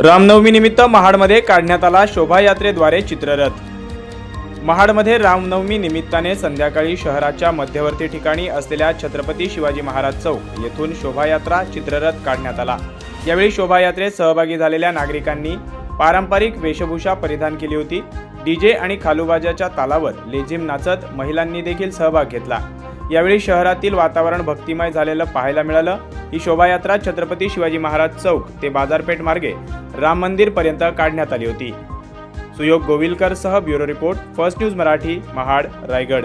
रामनवमीनिमित्त महाडमध्ये काढण्यात आला शोभायात्रेद्वारे चित्ररथ. महाडमध्ये रामनवमी निमित्ताने संध्याकाळी शहराच्या मध्यवर्ती ठिकाणी असलेल्या छत्रपती शिवाजी महाराज चौक येथून शोभायात्रा चित्ररथ काढण्यात आला. यावेळी शोभायात्रेत सहभागी झालेल्या नागरिकांनी पारंपरिक वेशभूषा परिधान केली होती. डीजे आणि खालूबाजाच्या तालावर लेझिम नाचत महिलांनी देखील सहभाग घेतला. यावेळी शहरातील वातावरण भक्तिमय झालेलं पाहायला मिळालं. ही शोभायात्रा छत्रपती शिवाजी महाराज चौक ते बाजारपेठ मार्गे राम मंदिर पर्यंत काढण्यात आली होती. सुयोग गोविलकर सह bureau report first news Marathi Mahad Raigad.